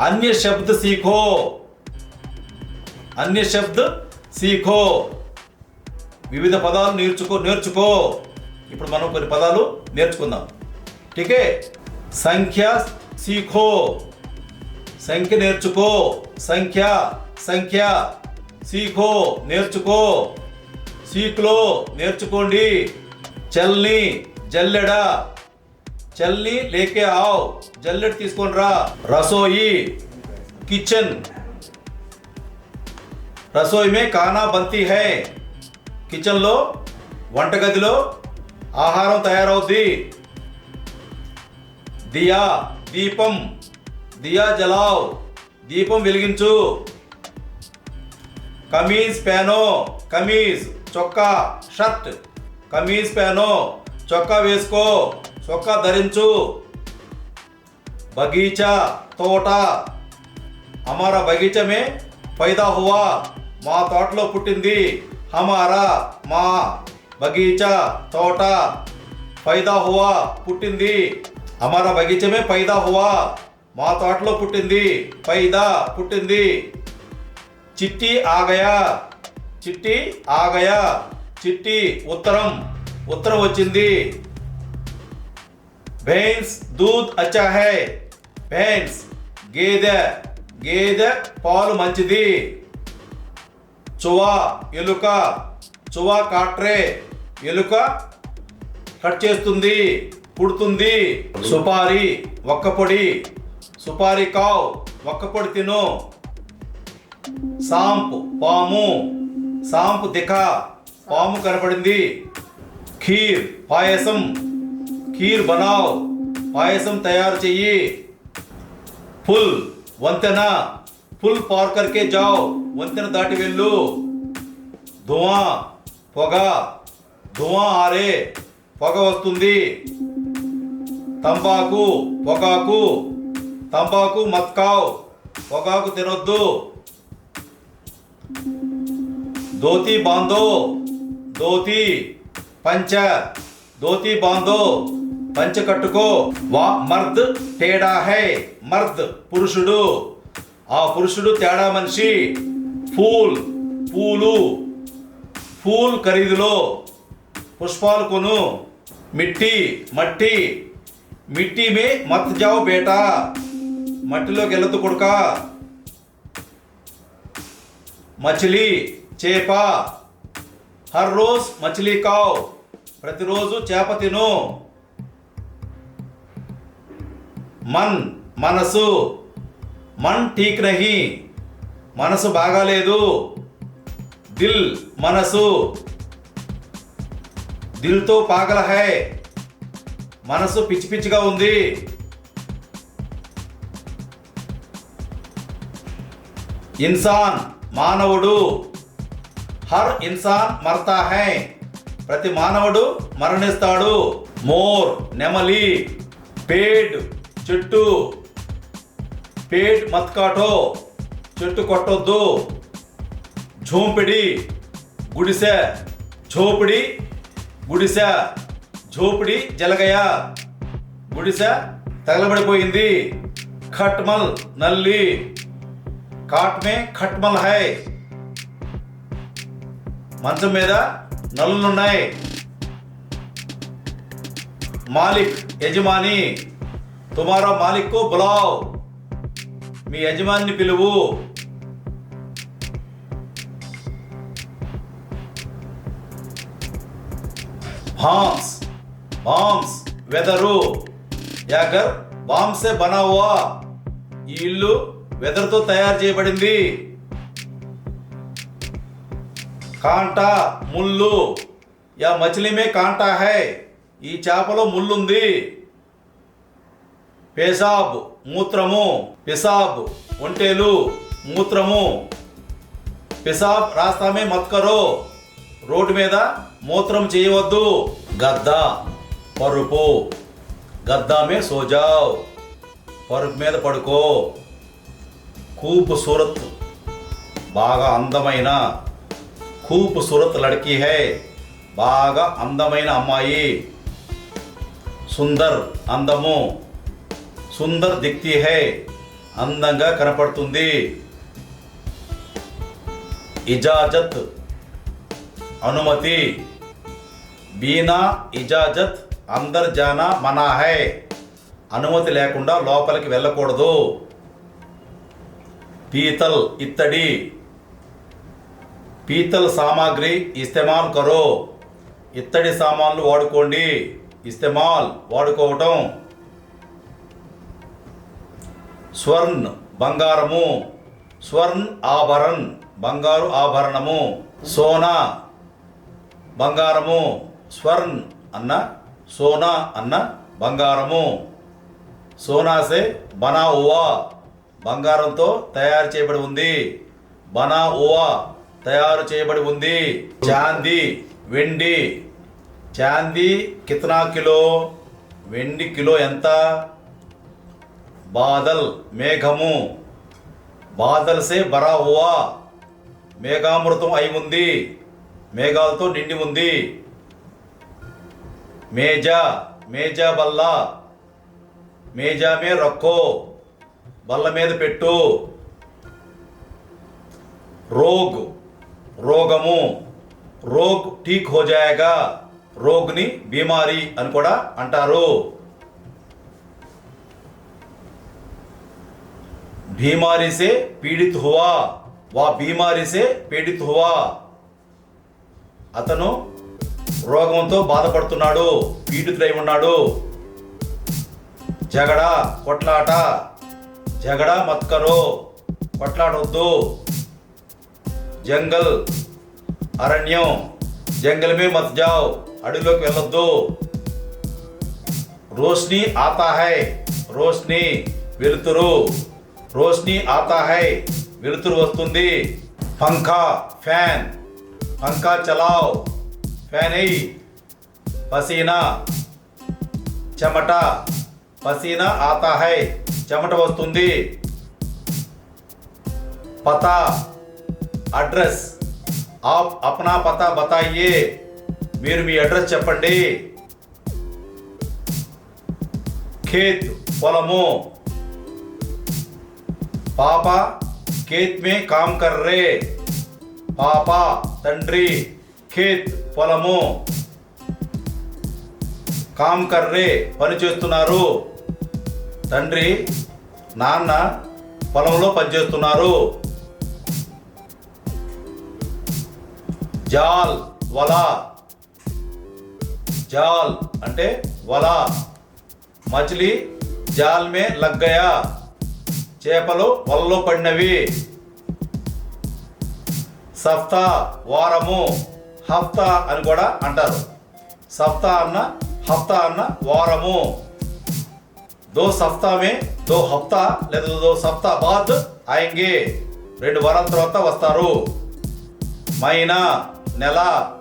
अन्य शब्द सीखो अन्य शब्द सीखो వివిధ పదాలు నేర్చుకో నేర్చుకో ఇప్పుడు మనం కొన్ని పదాలు నేర్చుకుందాం ఠీకే సంఖ్య సీఖో సంఖ్య నేర్చుకో సంఖ్య సంఖ్య సీఖో నేర్చుకో సీక్లో నేర్చుకోండి చల్ని జల్లెడ చల్ని లేకే ఆవ్. జల్లెట్ తీసుకొని రా. రసోయి కిచెన్. రసోయి మే కానా బంతి హై. కిచెన్లో వంటగదిలో ఆహారం తయారవుద్ది. దియా దీపం. దియా జలావ్. దీపం వెలిగించు. కమీజ్ ప్యానో కమీజ్ చొక్కా షర్ట్. కమీజ్ ప్యానో చొక్కా వేసుకో. చొక్క ధరించు. బగీచా తోట. అమారా బగీచమే పైదా హువా. మా తోటలో పుట్టింది హమారా మా బగీచా తోట. పైదా హువా పుట్టింది అమారా బగీచమే పైదా హువా. మా తోటలో పుట్టింది పైదా పుట్టింది. చిట్టి ఆగయా. చిట్టి ఆగయా. చిట్టి ఉత్తరం. ఉత్తరం వచ్చింది. భైన్స్ దూద్ అచ్చా హై భైన్స్ గేదె గేదె పాలు మంచిది చువా ఎలుక చువా కాట్రే ఎలుక కట్ చేస్తుంది పుడుతుంది సుపారి ఒక్కపొడి సుపారి కావ్ ఒక్కపొడి తిను సాంపు పాము సాంపు దిఖ పాము కనపడింది ఖీర్ పాయసం ఖీర్ బనావ్ పాయసం తయారు చెయ్యి. పుల్ వంతెన. పుల్ పార్కర్కే జావ్ వంతెన దాటి వెళ్ళు. ధువా పొగ. ధువా ఆరే పొగ వస్తుంది. తంబాకు పొగాకు. తంబాకు మత్కావ్ పొగాకు తినొద్దు. ధోతి బాంధో ధోతి పంచ ధోతి బాంధో పంచ కట్టుకో. వా మర్ద్ తేడా హై. మర్ద్ పురుషుడు. ఆ పురుషుడు తేడా మనిషి. ఫూల్ పూలు. ఫూల్ ఖరీదులో. పుష్పాలు కొను. మిట్టి మట్టి. మిట్టి మే మత్ జావు బేటా. మట్టిలోకి వెళ్ళదు కొడుక. మచిలీ చేప. హర్ రోజ్ మచిలీ కావ్. ప్రతిరోజు చేప తిను. మన్ మనసు. మన్ ఠీక్ నహి. మనసు బాగాలేదు. దిల్ మనసు. దిల్తో పాగల హై. మనసు పిచ్చి పిచ్చిగా ఉంది. ఇన్సాన్ మానవుడు. హర్ ఇన్సాన్ మర్తా హై. ప్రతి మానవుడు మరణిస్తాడు. మోర్ నెమలి. పేడ్ చెట్టు. పేట్ మత్కాటో చెట్టు కొట్టొద్దు. ఝోంపిడి. గుడిసె. ఝోపిడి. గుడిసె. ఝోపిడి జలగయ. గుడిసె తగలబడిపోయింది. ఖట్మల్ నల్లి. కాట్ మే ఖట్మల్ హై. మంచం మీద నల్లులున్నాయి మాలిక్ యజమాని. తుమారా మాలిక్కు బులావ్. మీ యజమానిని పిలువు. బాంబ్స్ బాంబ్స్ వెదరు. యాగర్ బాంబ్ బనావా. ఈ ఇల్లు వెదర్తో తయారు చేయబడింది. కాంటా ముళ్ళు. యా మచిలీమే కాంటా హై. ఈ చేపలో ముళ్ళుంది. పేసాబ్ మూత్రము పిసాబ్ ఒంటేలు మూత్రము. పిసాబ్ రాస్తామే మత్కరో. రోడ్డు మీద మూత్రం చేయవద్దు. గద్ద పరుపు. గద్దామే సోజావ్. పరుపు మీద పడుకో. కూపు సూరత్ బాగా అందమైన. కూపు సూరత్ లడ్కీ హై బాగా అందమైన అమ్మాయి. సుందర్ అందము. సుందర్ దిక్తి హై. అందంగా కనపడుతుంది. ఇజాజత్ అనుమతి. బీనా ఇజాజత్ అందర్ జానా మనా హై. అనుమతి లేకుండా లోపలికి వెళ్ళకూడదు. పీతల్ ఇత్తడి. పీతల్ సామాగ్రి ఇస్తేమాల్ కరో. ఇత్తడి సామాన్లు వాడుకోండి. ఇస్తేమాల్ వాడుకోవటం. స్వర్ణ్ బంగారము. స్వర్ణ్ ఆభరణ్ బంగారు ఆభరణము. సోనా బంగారము. స్వర్ణ్ అన్న సోనా అన్న బంగారము. సోనాసే బనా ఓవా బంగారంతో తయారు చేయబడి ఉంది. బనా ఓవా తయారు చేయబడి ఉంది. చాందీ వెండి. చాందీ కితనా కిలో? వెండి కిలో ఎంత? బాదల్ మేఘము. బాదల్సే బరా హువా మేఘామృతం అయి ఉంది మేఘాలతో నిండి ఉంది. మేజా మేజా బల్ల. మేజా మే రక్కో. బల్ల మీద పెట్టు. రోగ్ రోగము. రోగ్ ఠీక్ హో జాయేగా. రోగ్ని బీమారి అని కూడా అంటారు. बीमारी से पीड़ित हुआ वह बीमारी से పీడిత్ హువా అతను రోగంతో బాధపడుతున్నాడు పీడితుడై ఉన్నాడు జగడ కొట్లాట జగడ మత్కరో కొట్లాడొద్దు జంగల్ అరణ్యం జంగల్ మే మత్ జావ్ అడవిలోకి వెళ్ళొద్దు రోష్ని ఆతా హై రోష్ని వెలుతురు రోష్ని ఆతా హై వెలుతురు వస్తుంది. పంఖా ఫ్యాన్. పంఖా చలావ్. ఫ్యాన్ అయ్యి పసీనా. చెమట. పసీనా ఆతా హై చెమట వస్తుంది. పతా. అడ్రస్. ఆప్ అప్నా పతా బతాయే. మీరు మీ అడ్రస్ చెప్పండి. ఖేత్ పొలము. పాప ఖేత్ మే కామ్ కర్రే. పాప తండ్రి ఖేత్ పొలము. కామ్ కర్రే పని చేస్తున్నారు. తండ్రి నాన్న పొలంలో పనిచేస్తున్నారు జాల్ వల. జాల్ అంటే వల. మచిలీ జాల్ మే లగ్గయా. చేపలు వలలో పడినవి. సప్తా వారము హఫ్తా అని కూడా అంటారు. సప్తా అన్న హఫ్తా అన్న వారము. దో సప్తామే దో హఫ్తా లేదా దో సప్తా బాద్ ఆయంగే రెండు వారాల తర్వాత వస్తారు. మైనా నెల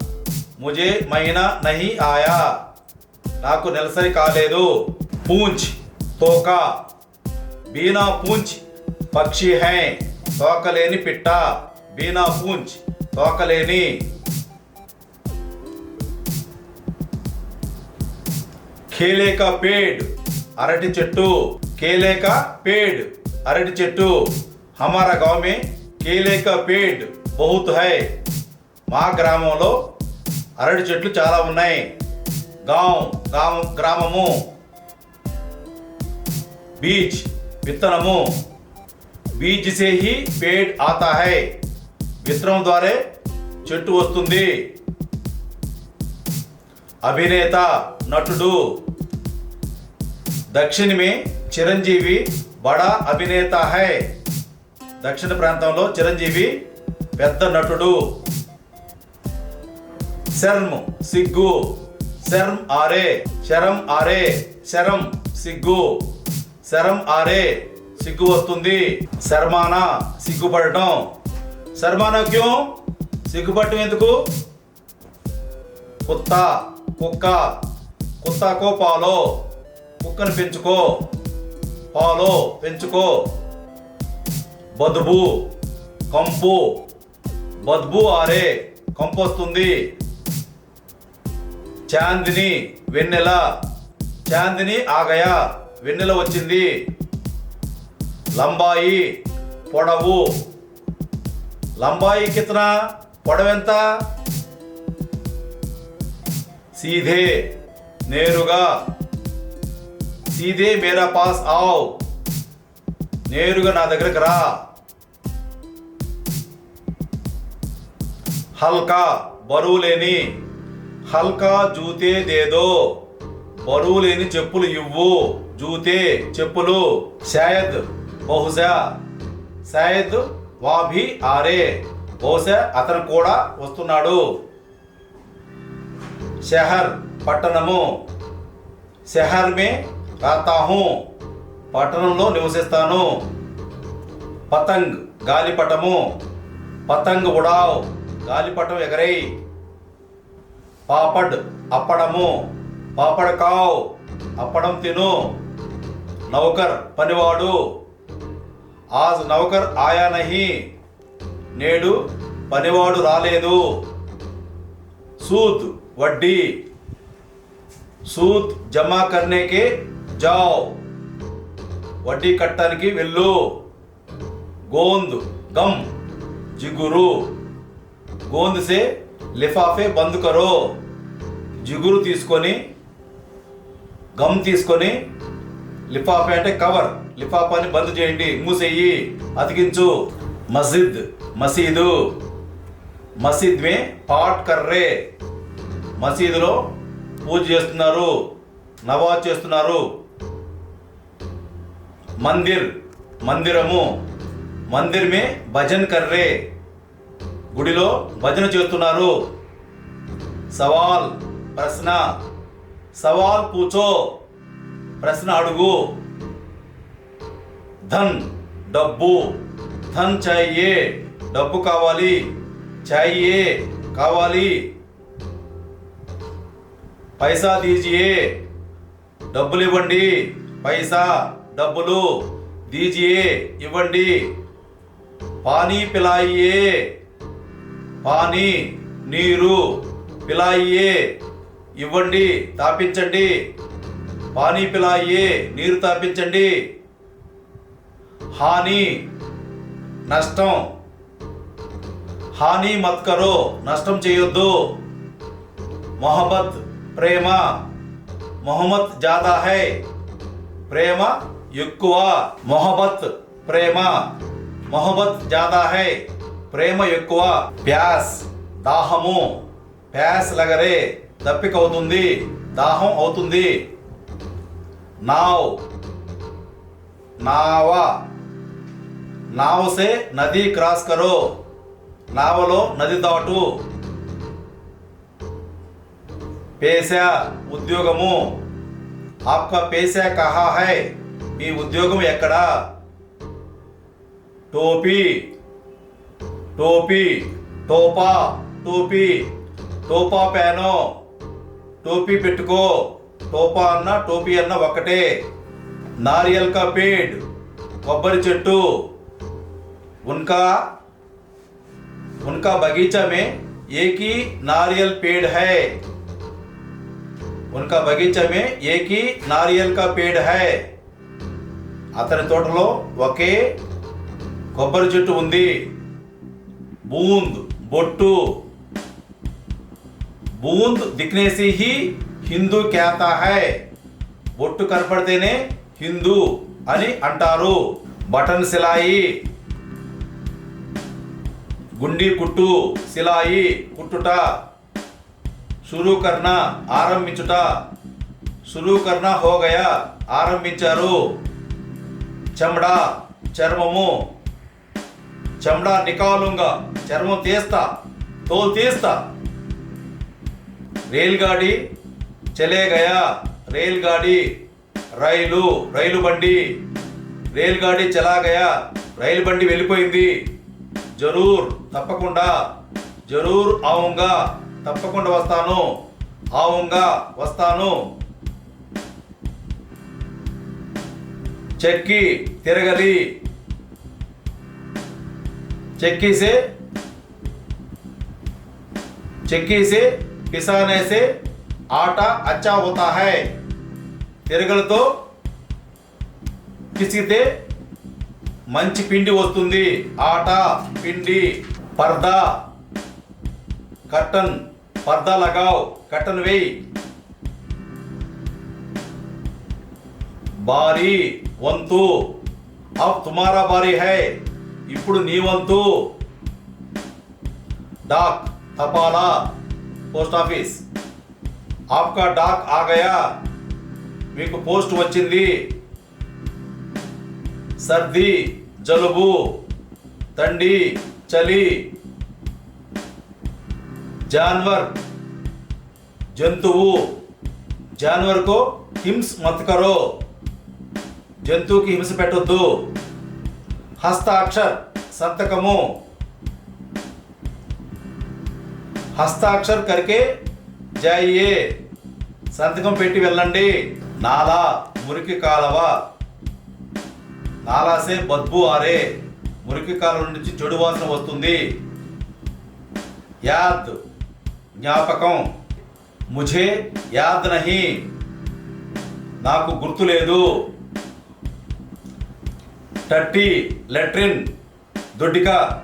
ముజే మైనా నహి ఆయా. నాకు నెలసరి కాలేదు. పూంచ్ తోక. బీనా పూంచ్ పక్షి హై తోకలేని పిట్ట. బీనా పూంచ్ తోకలేని. కేలేక పేడ్ అరటి చెట్టు. కేలేక పేడ్ అరటి చెట్టు. హమారా గావ్ మే పేడ్ బహుత్ హై. మా గ్రామంలో అరటి చెట్లు చాలా ఉన్నాయి. గాం గ్రామము. బీచ్ విత్తనము బీజ్ సే హీ పేడ్ ఆతా హై విత్తనం ద్వారా చెట్టు వస్తుంది. అభినేత నటుడు దక్షిణ మే చిరంజీవి బడా అభినేత హై. దక్షిణ ప్రాంతంలో చిరంజీవి పెద్ద నటుడు. శర్మ్ సిగ్గు. శర్మ్ ఆరే. శరం ఆరే. శరం సిగ్గు. శరం ఆరే సిగ్గు వస్తుంది. శర్మానా సిగ్గుపడటం. శర్మానోగ్యం సిగ్గుపడటం ఎందుకు? కుత్త కుక్క కుత్తకో పాలో. కుక్కను పెంచుకో. పాలో పెంచుకో. బదుబు కంపు. బద్బు ఆరే కంపు వస్తుంది. చాందిని వెన్నెల. చాందిని ఆగయ. వెన్నెల వచ్చింది. లంబాయి పొడవు. లంబాయి కితన పొడవెంత సీధే నేరుగా. సీధే మేరా పాస్ ఆవ్. నేరుగా నా దగ్గరకు రా. హల్కా బరువు లేని. హల్కా జూతే దేదో. బరువు లేని చెప్పులు ఇవ్వు. జూతే చెప్పులు సయద్ బహుశా శాయద్ వాభి ఆరే. బహుశా అతను కూడా వస్తున్నాడు. షహర్ పట్టణము. షహర్ మే రాతాహు పట్టణంలో నివసిస్తాను. పతంగ్ గాలిపటము. పతంగ్ ఉడావ్ గాలిపటం ఎగరై పాపడ్ అప్పడము. పాపడకావ్ అప్పడం తిను. నౌకర్ పనివాడు. ఆజ్ నౌకర్ ఆయా నహి. నేడు పనివాడు రాలేదు. సూద్ వడ్డీ. సూద్ జమా కర్నేకే జావ్. వడ్డీ కట్టడానికి వెళ్ళు. గోంద్ గమ్ జిగురు. గోంద్ సే లిఫాఫే బంద్ కరో. జిగురు తీసుకొని గమ్ తీసుకొని లిఫాఫే అంటే కవర్. లిఫాఫాని బంద్ చేయండి మూసేయి అతికించు. మస్జిద్ మసీదు. మసీద్ మే పాట్ కర్రే. మసీదులో పూజ చేస్తున్నారు నవాజ్ చేస్తున్నారు. మందిర్ మందిరము. మందిర్ మే భజన్ కర్రే. గుడిలో భజన చేస్తున్నారు. సవాల్ ప్రశ్న. సవాల్ పూచో ప్రశ్న అడుగు. ధన్ డబ్బు. ధన్ చాయే డబ్బు కావాలి. చాయే కావాలి. పైసా దీజియే. డబ్బులు ఇవ్వండి. పైసా డబ్బులు దీజియే ఇవ్వండి. పానీ పిలాయియే. పానీ నీరు పిలాయియే. ఇవ్వండి తాపించండి. పానీ పిలాయియే నీరు తాపించండి. హాని నష్టం. హాని మత్కరు నష్టం చేయొద్దు. మొహమ్మద్ ప్రేమ. మొహమ్మద్ జాదా హై. ప్రేమ ఎక్కువ. మొహబత్ ప్రేమ. మొహబత్ జాదా హై. ప్రేమ ఎక్కువ. ప్యాస్ దాహము. ప్యాస్ లగరే తప్పికవుతుంది దాహం అవుతుంది. నావ్ నావ నావ్ సే నది క్రాస్ కరో నావలో నది దాటు పేసా ఉద్యోగము ఆప్కా పేసా కహా హై మీ ఉద్యోగం ఎక్కడా టోపీ టోపీ టోపా టోపీ టోపా పేనో టోపీ పెట్టుకో టోపా అన్న టోపీ అన్న ఒకటే నారియల్ కా పేడ్ కొబ్బరి చెట్టు ఉన్కా उनका बगीचा में एक ही नारियल पेड़ है उनका बगीचा में एक ही नारियल का पेड़ है అతని తోటలో ఒకే కొబ్బరి చెట్టు ఉంది బూంద్ బొట్టు బూంద్ దిక్నే से ही హిందూ క్యాతా హై. బొట్టు కనపడితేనే హిందూ అని అంటారు. బటన్ సిలాయి. గుండి కుట్టు సిలాయి కుట్టుట. సురూకర్ణ ఆరంభించుట. సురూకర్ణ హోగయ ఆరంభించారు. చెమడా చర్మము. చెమడా నికాలుంగ చర్మం తీస్తా తోల్ తీస్తా. రేల్గాడి చలే గయా రైల్ గాడి రైలు రైలు బండి. రైల్ గాడి చలా గయా రైలు బండి వెళ్ళిపోయింది. జరూర్ తప్పకుండా. జరూర్ ఆవుంగా. తప్పకుండా వస్తాను. ఆవుంగా వస్తాను. చెక్కి తిరగలి. చెక్కిసే. చెక్కిసే పిసానేసే. आटा अच्छा होता है తిరగలతో పిసికితే మంచి పిండి వస్తుంది ఆట పిండి పర్దా కర్టన్ పర్దా లగావ్ కర్టన్ వేయి బారీ వంతు అబ్ తుమారా బారీ హై ఇప్పుడు నీ వంతు डाक थपाला పోస్ట్ ఆఫీస్ ఆప్కా డాక్ ఆగయా మీకు పోస్ట్ వచ్చింది. సర్ది జలుబు తండి చలి జాన్వర్ జంతువు. జాన్వర్కు హింస్ మత్ కరో జంతువుకి హింస పెట్టొద్దు. హస్తాక్షర్ సంతకము. హస్తాక్షర్ కరికే జాయియే సంతకం పెట్టి వెళ్ళండి. నాలా మురికి కాలవ. నాలాసే బద్బు ఆరే. మురికి కాలం నుంచి చెడు వాసన వస్తుంది. యాద్ జ్ఞాపకం. ముఝే యాద్ నహి. నాకు గుర్తు లేదు. టట్టి లెట్రిన్ దొడ్డిక.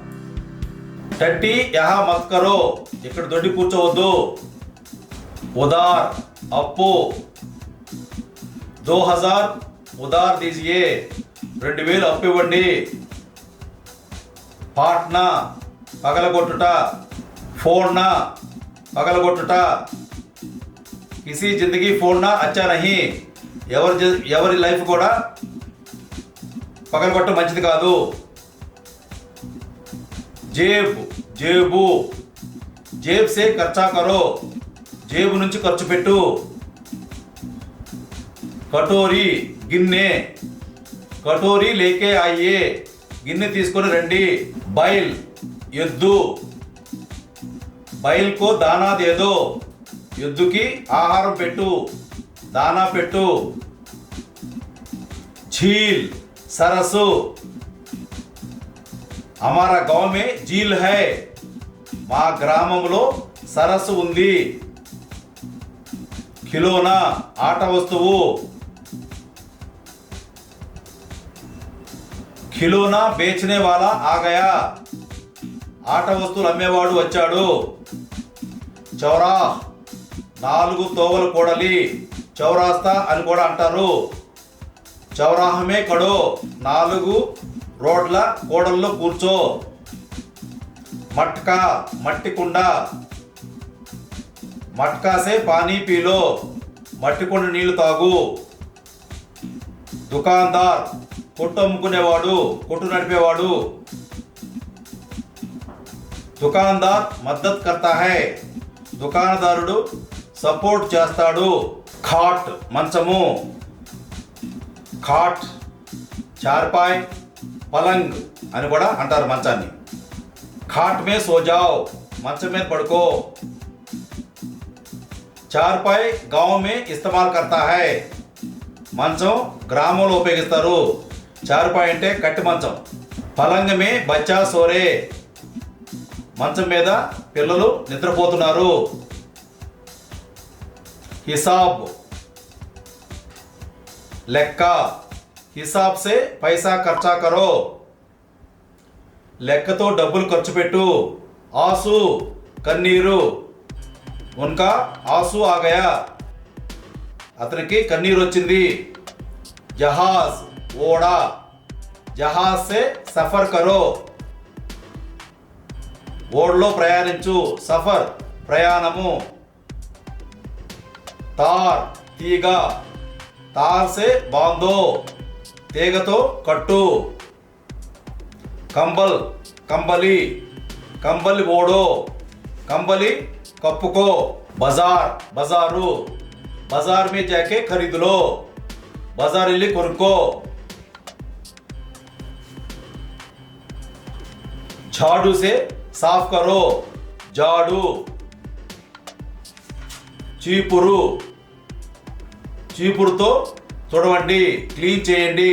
టట్టి యహా మస్కరో. ఇక్కడ దొడ్డి కూర్చోవద్దు. ఉదార్ అప్పు దో హజార్ ఉదార్ దీజియే రెండు వేలు అప్పు ఇవ్వండి పాట్నా పగలగొట్టుట ఫోన్నా పగలగొట్టుట కిసి జిందగీ ఫోన్నా అచ్చా నహి ఎవరి ఎవరి లైఫ్ కూడా పగలగొట్ట మంచిది కాదు జేబ్ జేబు జేబ్ సే ఖర్చా కరో జేబు నుంచి ఖర్చు పెట్టు కటోరీ గిన్నె కటోరీ లేకే అయ్యే గిన్నె తీసుకొని రండి బైల్ ఎద్దు బైల్కో దానా దేదో ఎద్దుకి ఆహారం పెట్టు దానా పెట్టు झील सरसु हमारा गांव में झील है మా గ్రామంలో సరస్సు ఉంది కిలోన ఆట వస్తువు. కిలోన బేచనే వాళ్ళ ఆగయా. ఆట వస్తువులు అమ్మేవాడు వచ్చాడు. చౌరా నాలుగు తోవలు కూడలి. చౌరాస్తా అని కూడా అంటారు. చౌరాహమే కడో నాలుగు రోడ్ల కూడల్లో కూర్చో. మట్కా మట్టి కుండ. మట్కాసే పానీ పీలో మట్టి కుండ నీళ్ళు తాగు. దుకాందార్ కొట్టు అమ్ముకునేవాడు కొట్టు నడిపేవాడు. దుకాందార్ మద్దత్ కర్తా హై. దుకాణదారుడు సపోర్ట్ చేస్తాడు. ఖాట్ మంచము. ఖాట్ చార్పాయ్ పలంగ్ అని కూడా అంటారు మంచాన్ని. ఖాట్ మే సోజావ్ మంచం మీద పడుకో. చార్పాయ్ గావ్ మే ఇస్తమాల్ కర్తా హై మంచం గ్రామంలో ఉపయోగిస్తారు చార్పాయ్ అంటే కట్టి మంచం పలంగ మే బచ్చా సోరే మంచం మీద పిల్లలు నిద్రపోతున్నారు హిసాబ్ లెక్క హిసాబ్ సే పైసా ఖర్చా కరో లెక్కతో డబ్బులు ఖర్చు పెట్టు ఆసు కన్నీరు ఉన్కా ఆసు ఆగయా. అతనికి కన్నీరు వచ్చింది జహాజ్ ఓడా. జహాజ్ సే సఫర్ కరో. ఓడలో ప్రయాణించు సఫర్ ప్రయాణము. తార్ తీగ. తార్ సే బాందో. తీగతో కట్టు. కంబల్ కంబలి. కంబలి ఓడో. కంబలి కప్పుకో బజార్ బజారు బజార్ మే జాకే ఖరీదులో బజార్ వెళ్ళి కొనుక్కో झाड़ू से साफ करो झाड़ू చీపురు చీపురుతో తుడవండి క్లీన్ చేయండి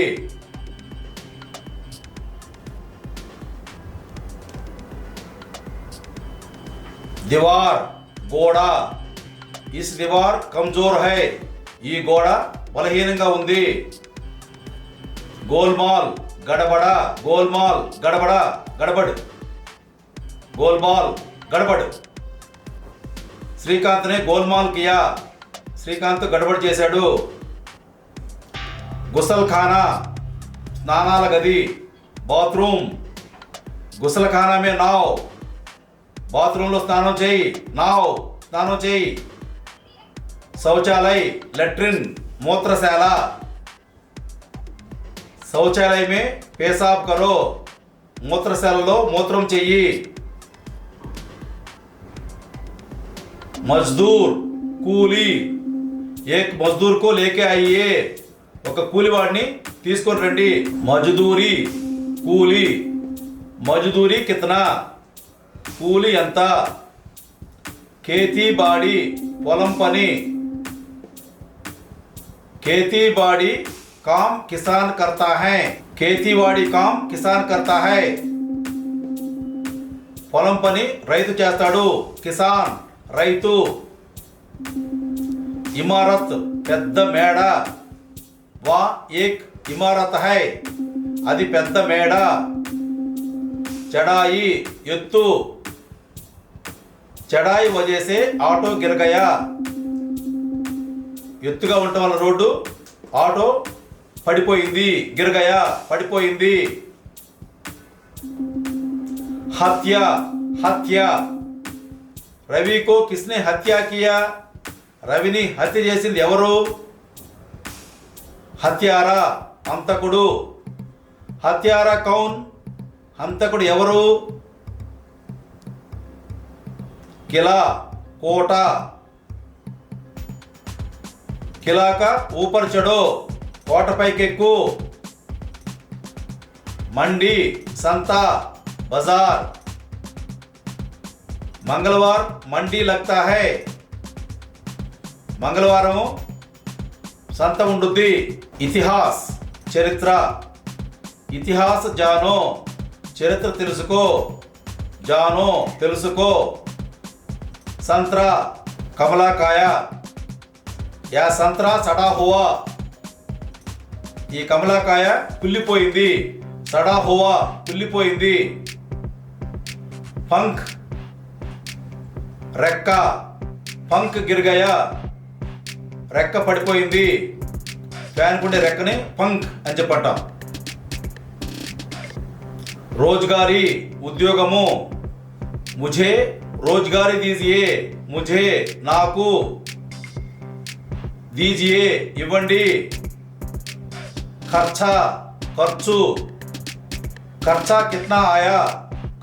దీవార్ గోడ ఇస్ దివార్ కమ్జోర్ హై. ఈ గోడ బలహీనంగా ఉంది. గోల్మాల్ గడబడ గోల్మాల్ గడబడ గడబడు. గోల్మాల్ గడబడు. శ్రీకాంత్నే గోల్మాల్ కియా. శ్రీకాంత్ గడబడ్ చేశాడు. గుసల్ ఖానా స్నానాల గది బాత్రూమ్. గుసల్ ఖానా మే నావ్. బాత్రూంలో స్నానం చేయి. నావ్ స్నానం చేయి. శౌచాలయ లెట్రిన్ మూత్రశాల. శౌచాలయమే పేసాబ్ కరో మూత్రశాలలో మూత్రం చెయ్యి. మజ్దూర్ కూలీ. ఏక్ మజ్దూర్కు లేకే అయ్యే. ఒక కూలివాడిని తీసుకొని రండి. మజ్దూరి కూలీ. మజ్దూరి కితనా? కూలి ఎంత ఖేతీ బాడి పొలం పని खेती बाड़ी काम किसान करता है खेती बाड़ी काम కిసాన్ करता है పొలం పని రైతు చేస్తాడు కిసాన్ రైతు ఇమారత్ పెద్ద మేడ వా ఏక్ ఇమారత్ హై అది పెద్ద మేడ చడాయి ఎత్తు చడాయి వజేసే ఆటో గిరగయా ఎత్తుగా ఉండటం వల్ల రోడ్డు ఆటో పడిపోయింది. గిరగయ పడిపోయింది. హత్య హత్య. రవికో కిస్నే హత్య కియా. రవిని హత్య చేసింది ఎవరు? హత్యారా? హంతకుడు. హత్యారా కౌన్? హంతకుడు ఎవరు? కిలా కోట. కిలాక ఊపర్చడు కోటపైకెక్కు మండి సంత బజార్. మంగళవారం మండి లగ్తా హై. మంగళవారం సంత ఉండుద్ది. ఇతిహాస్ చరిత్ర. ఇతిహాస్ జానో చరిత్ర తెలుసుకో. జానో తెలుసుకో. సంత్రా కమలాకాయ యా సంత్రా సడాహువా ఈ కమలాకాయ కుళ్ళిపోయింది సడాహువా కుళ్ళిపోయింది పంక్ రెక్క పంక్ గిరిగయ రెక్క పడిపోయింది ఫ్యాన్ రెక్కని పంక్ అని చెప్పంటాం రోజుగారి ఉద్యోగము ముఝే రోజ్గారీ దీజియే ముఝే నాకు దీజియే ఇవ్వండి ఖర్చా ఖర్చు ఖర్చా కిత్నా ఆయా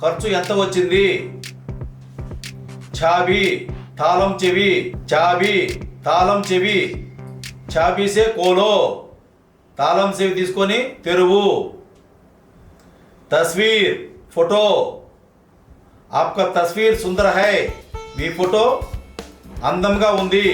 ఖర్చు ఎంత వచ్చింది చాబి తాళం చెవి చాబీ తాళం చెవి చాబీసే కోలో తాళం చెవి తీసుకొని తెరువు తస్వీర్ ఫోటో ఆప్కా తస్వీర్ సుందర హై మీ ఫోటో అందంగా ఉంది